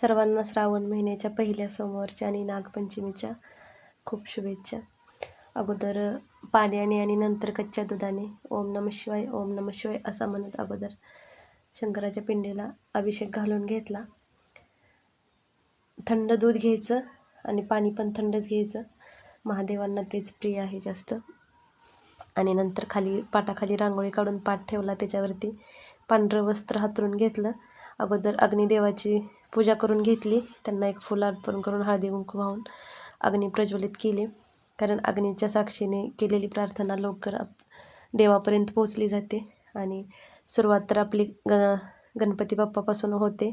सर्वांना श्रावण महिन्याच्या पहिल्या सोमवारच्या आणि नागपंचमीच्या खूप शुभेच्छा. अगोदर पाण्याने आणि नंतर कच्च्या दुधाने ओम नम शिवाय ओम नम शिवाय असा म्हणत अगोदर शंकराच्या पिंडीला अभिषेक घालून घेतला. थंड दूध घ्यायचं आणि पाणी पण थंडच घ्यायचं. महादेवांना तेच प्रिय आहे जास्त. आणि नंतर खाली पाटाखाली रांगोळी काढून पाठ ठेवला. त्याच्यावरती पांढरं वस्त्र हातरून घेतलं. अगोदर अग्निदेवाची पूजा करून घेतली. त्यांना एक फुल अर्पण करून हळदी कुंकू वाहून अग्नी प्रज्वलित केली. कारण अग्नीच्या साक्षीने केलेली प्रार्थना लवकर देवापर्यंत पोचली जाते. आणि सुरुवात तर आपली ग गणपती बाप्पापासून होते.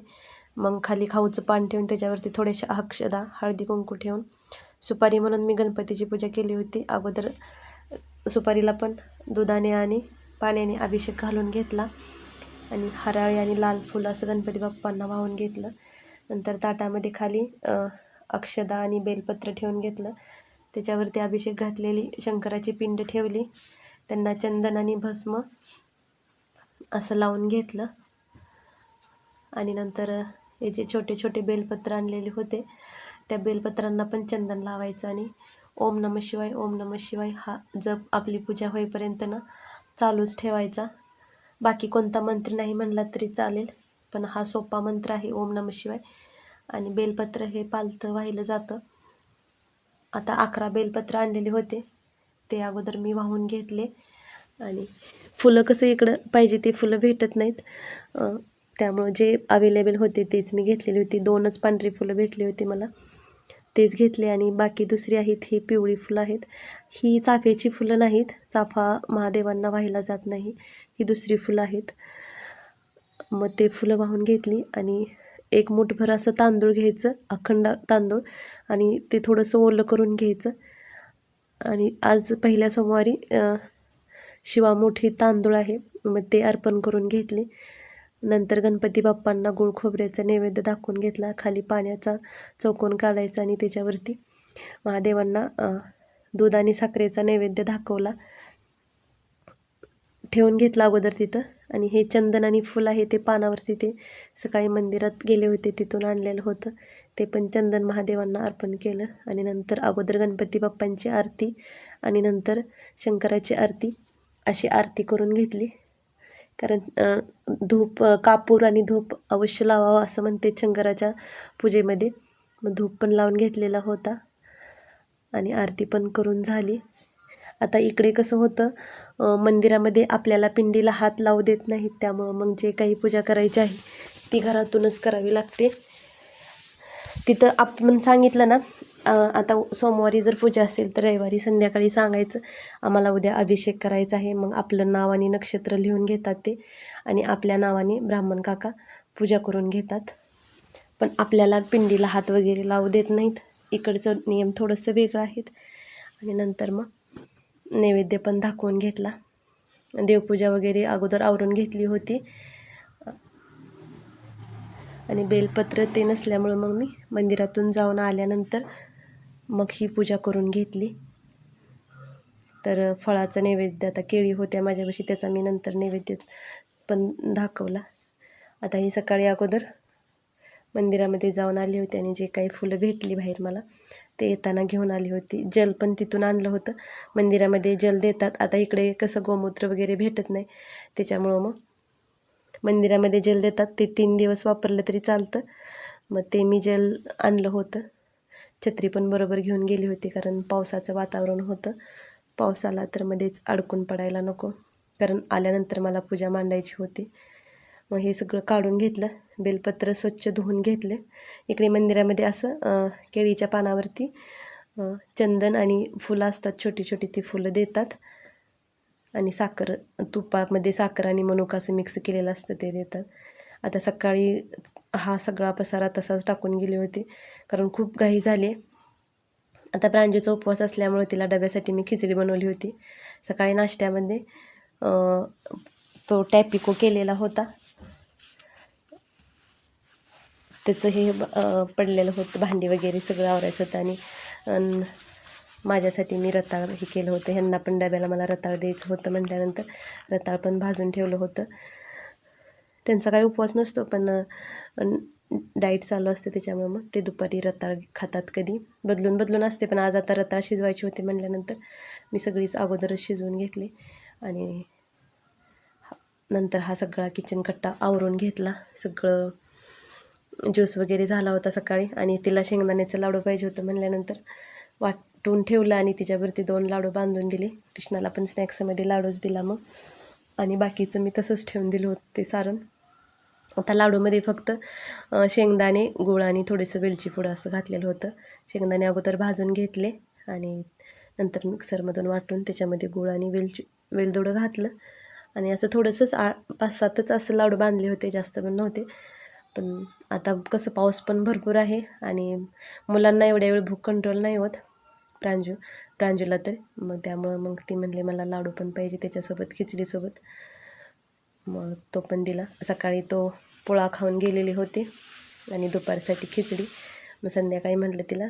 मग खाली खाऊचं पान ठेवून त्याच्यावरती थोडेसे अक्षदा हळदी कुंकू ठेवून सुपारी म्हणून मी गणपतीची पूजा केली होती. अगोदर सुपारीला पण दुधाने आणि पाण्याने अभिषेक घालून घेतला. आणि हराळी आणि लाल फुलं असं गणपती बाप्पांना वाहून घेतलं. नंतर ताटामध्ये खाली अक्षदा आणि बेलपत्र ठेवून घेतलं. त्याच्यावरती अभिषेक घातलेली शंकराची पिंड ठेवली. त्यांना चंदन आणि भस्म असं लावून घेतलं. आणि नंतर हे जे छोटे छोटे बेलपत्र आणलेले होते त्या बेलपत्रांना पण चंदन लावायचं आणि ओम नम शिवाय ओम नम शिवाय हा जप आपली पूजा होईपर्यंत ना चालूच ठेवायचा. बाकी कोणता मंत्र नाही म्हणला तरी चालेल पण हा सोपा मंत्र आहे ओम नम शिवाय. आणि बेलपत्र हे पालतं वाहिलं जातं. आता अकरा बेलपत्र आणलेले होते ते अगोदर मी वाहून घेतले. आणि फुलं कसं इकडं पाहिजे ते फुलं भेटत नाहीत. त्यामुळं जे अवेलेबल होते तेच मी घेतलेली होती. दोनच पांढरी फुलं भेटली होती मला. तेच घेतले आणि बाकी दुसरी आहेत ही पिवळी फुलं आहेत. ही चाफ्याची फुलं नाहीत चाफा महादेवांना वाहिला जात नाही ही दुसरी फुलं आहेत. मग ते फुलं वाहून घेतली आणि एक मुठभर असं तांदूळ घ्यायचं अखंड तांदूळ आणि ते थोडंसं ओलं करून घ्यायचं. आणि आज पहिल्या सोमवारी शिवा मोठी तांदूळ आहे मग ते अर्पण करून घेतले. नंतर गणपती बाप्पांना गुळ खोबऱ्याचा नैवेद्य दाखवून घेतला खाली पाण्याचा चौकोन काढायचा आणि त्याच्यावरती महादेवांना दूध आणि साखरेचा नैवेद्य दाखवला ठेवून घेतला अगोदर तिथं. आणि हे चंदन आणि फुल आहे ते पानावरती ते सकाळी मंदिरात गेले होते तिथून आणलेलं होतं. ते पण चंदन महादेवांना अर्पण केलं. आणि नंतर अगोदर गणपती बाप्पांची आरती आणि नंतर शंकराची आरती अशी आरती करून घेतली. कारण धूप कापूर आणि धूप अवश्य लावावं असं म्हणते शंकराच्या पूजेमध्ये. मग धूप पण लावून घेतलेला होता आणि आरती पण करून झाली. आता इकडे कसं होतं मंदिरामध्ये आपल्याला पिंडीला हात लावू देत नाहीत त्यामुळं मग जे काही पूजा करायची आहे ती घरातूनच करावी लागते. तिथं आपण सांगितलं ना आता सोमवारी जर पूजा असेल तर रविवारी संध्याकाळी सांगायचं आम्हाला उद्या अभिषेक करायचा आहे. मग आपलं नाव आणि नक्षत्र लिहून घेतात ते. आणि आपल्या नावाने ब्राह्मण काका पूजा करून घेतात. पण आपल्याला पिंडीला हात वगैरे लावू देत नाहीत. इकडचं नियम थोडंसं वेगळं आहेत. आणि नंतर मग नैवेद्य पण दाखवून घेतला. देवपूजा वगैरे अगोदर आवरून घेतली होती. आणि बेलपत्र ते नसल्यामुळं मग मी मंदिरातून जाऊन आल्यानंतर मग ही पूजा करून घेतली. तर फळाचं नैवेद्य आता केळी होत्या माझ्यापाशी त्याचा मी नंतर नैवेद्य पण दाखवला. आता ही सकाळी अगोदर मंदिरामध्ये जाऊन आली होती आणि जे काही फुलं भेटली बाहेर मला ते येताना घेऊन आली होती. जल पण तिथून आणलं होतं. मंदिरामध्ये जल देतात. आता इकडे कसं गोमूत्र वगैरे भेटत नाही त्याच्यामुळं मग मंदिरामध्ये जल देतात. ते तीन दिवस वापरलं तरी चालतं. मग ते मी जल आणलं होतं. छत्री पण बरोबर घेऊन गेली होती कारण पावसाचं वातावरण होतं. पाऊस आला तर मध्येच अडकून पडायला नको कारण आल्यानंतर मला पूजा मांडायची होती. मग हे सगळं काढून घेतलं बेलपत्र स्वच्छ धुवून घेतलं. इकडे मंदिरामध्ये असं केळीच्या पानावरती चंदन आणि फुलं असतात छोटी छोटी ती फुलं देतात. आणि साखर तुपामध्ये साखर आणि मनुका असं मिक्स केलेलं असतं ते देतात. आता सकाळी हा सगळा पसारा तसाच टाकून गेली होती. कारण खूप घाई झाली. आता प्रांजूचा उपवास असल्यामुळे तिला डब्यासाठी मी खिचडी बनवली होती. सकाळी नाश्त्यामध्ये तो टॅपिको केलेला होता. त्याचं हे पडलेलं होतं. भांडी वगैरे सगळं आवरायचं होतं आणि माझ्यासाठी मी रताळ हे केलं होतं. ह्यांना पण डब्याला मला रताळ द्यायचं होतं म्हटल्यानंतर रताळ पण भाजून ठेवलं होतं. त्यांचा काही उपवास नसतो पण डाईट चालू असते त्याच्यामुळे मग ते दुपारी रताळ खातात कधी. बदलून बदलून असते पण आज आता रताळ शिजवायची होती म्हणल्यानंतर मी सगळीच अगोदरच शिजवून घेतली आणि नंतर हा सगळा किचन कट्टा आवरून घेतला. सगळं ज्यूस वगैरे झाला होता सकाळी आणि तिला शेंगदाण्याचं लाडू पाहिजे होतं म्हणल्यानंतर वाटून ठेवलं आणि तिच्यावरती दोन लाडू बांधून दिले. कृष्णाला पण स्नॅक्समध्ये लाडूच दिला मग. आणि बाकीचं मी तसंच ठेवून दिलं होतं ते सारण. आता लाडूमध्ये फक्त शेंगदाणे गुळ आणि थोडंसं वेलची असं घातलेलं होतं. शेंगदाणे अगोदर भाजून घेतले आणि नंतर मिक्सरमधून वाटून त्याच्यामध्ये गुळ आणि वेलची वेलदोडं घातलं. आणि असं थोडंसंच आ पाच सातच असं लाडू बांधले होते जास्त पण नव्हते. पण आता कसं पाऊस पण भरपूर आहे आणि मुलांना एवढ्या वेळ भूक कंट्रोल नाही होत. प्रांजू प्रांजूला तर. मग त्यामुळं मग ती म्हणले मला लाडू पण पाहिजे त्याच्यासोबत खिचडीसोबत. मग तो पण दिला. सकाळी तो पोळा खाऊन गेलेली होती आणि दुपारसाठी खिचडी. मग संध्याकाळी म्हटलं तिला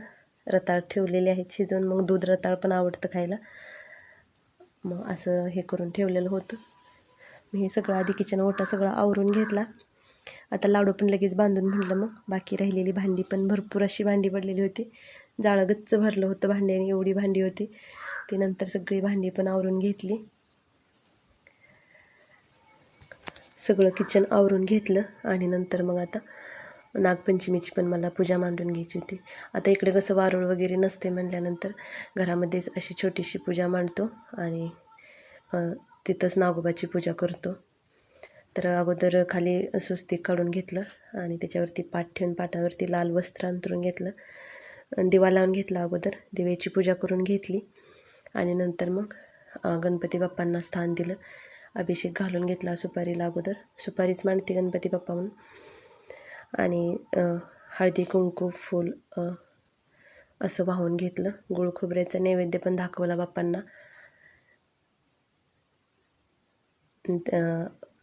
रताळ ठेवलेले आहेत शिजवून मग दूध रताळ पण आवडतं खायला. मग असं हे करून ठेवलेलं होतं. मी हे सगळं आधी किचन ओटा सगळं आवरून घेतला. आता लाडू पण लगेच बांधून म्हटलं मग. बाकी राहिलेली भांडी पण भरपूर अशी भांडी पडलेली होती. जाळं गच्च भरलं होतं भांड्याने एवढी भांडी होती. ती नंतर सगळी भांडी पण आवरून घेतली. सगळं किचन आवरून घेतलं आणि नंतर मग आता नागपंचमीची पण मला पूजा मांडून घ्यायची होती. आता इकडे कसं वारूळ वगैरे नसते म्हणल्यानंतर घरामध्येच अशी छोटीशी पूजा मांडतो आणि तिथंच नागोबाची पूजा करतो. तर अगोदर खाली सुस्ती काढून घेतलं आणि त्याच्यावरती पाठ ठेवून पाठावरती लाल वस्त्र अंतरून घेतलं. दिवा लावून घेतला अगोदर दिव्याची पूजा करून घेतली. आणि नंतर मग गणपती बाप्पांना स्थान दिलं. अभिषेक घालून घेतला सुपारीला अगोदर. सुपारीच मांडते गणपती बाप्पा म्हणून आणि हळदी कुंकू फूल असं वाहून घेतलं. गुळ खोबऱ्याचा नैवेद्य पण दाखवला बाप्पांना.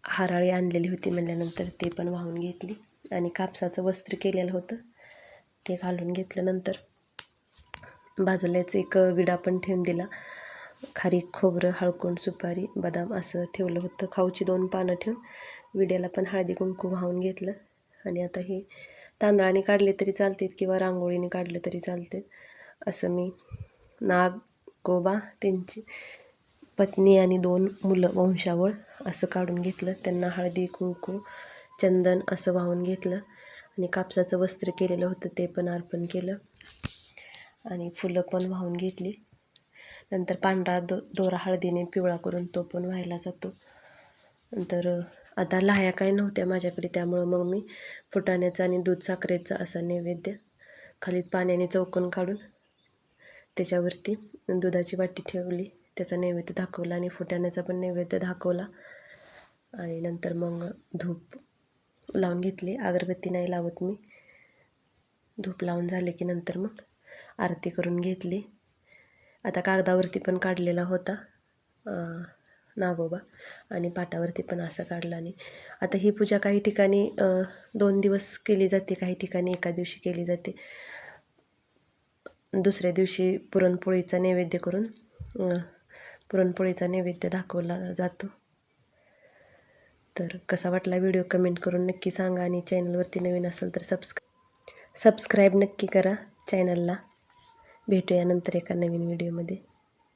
हाराळी आणलेली होती म्हणल्यानंतर ते पण वाहून घेतली. आणि कापसाचं वस्त्र केलेलं होतं. ते घालून घेतल्यानंतर बाजूलाच एक विडा पण ठेवून दिला. खारीक खोबरं हळकुंड सुपारी बदाम असं ठेवलं होतं. खाऊची दोन पानं ठेवून विड्याला पण हळदी कुंकू वाहून घेतलं. आणि आता हे तांदळाने काढले तरी चालतात किंवा रांगोळीने काढलं तरी चालते असं मी नाग गोबा त्यांची पत्नी आणि दोन मुलं वंशावळ असं काढून घेतलं. त्यांना हळदी कुंकू चंदन असं वाहून घेतलं. आणि कापसाचं वस्त्र केलेलं होतं ते पण अर्पण केलं. आणि फुलं पण वाहून घेतली. नंतर पांढरा दो दोरा हळदीने पिवळा करून तो पण व्हायला जातो. नंतर आता लाह्या काही नव्हत्या माझ्याकडे त्यामुळं मग मी फुटाण्याचा आणि दूध साखरेचा असा नैवेद्य खाली पाण्याने चौकन काढून त्याच्यावरती दुधाची वाटी ठेवली. त्याचा नैवेद्य दाखवला आणि फुटाण्याचा पण नैवेद्य दाखवला. आणि नंतर मग धूप लावून घेतली. अगरबत्ती नाही लावत मी. धूप लावून झाले की नंतर मग आरती करून घेतली. आता कागदावरती पण काढलेला होता नागोबा आणि पाटावरती पण असं काढलं आणि आता ही पूजा काही ठिकाणी दोन दिवस केली जाते काही ठिकाणी एका दिवशी केली जाते. दुसऱ्या दिवशी पुरणपोळीचा नैवेद्य करून पुरणपोळीचा नैवेद्य दाखवला जातो. तर कसा वाटला व्हिडिओ कमेंट करून नक्की सांगा आणि चॅनलवरती नवीन असेल तर सबस्क्राईब सबस्क्राईब नक्की करा चॅनलला. भेटूया नंतर एका नवीन व्हिडिओमध्ये.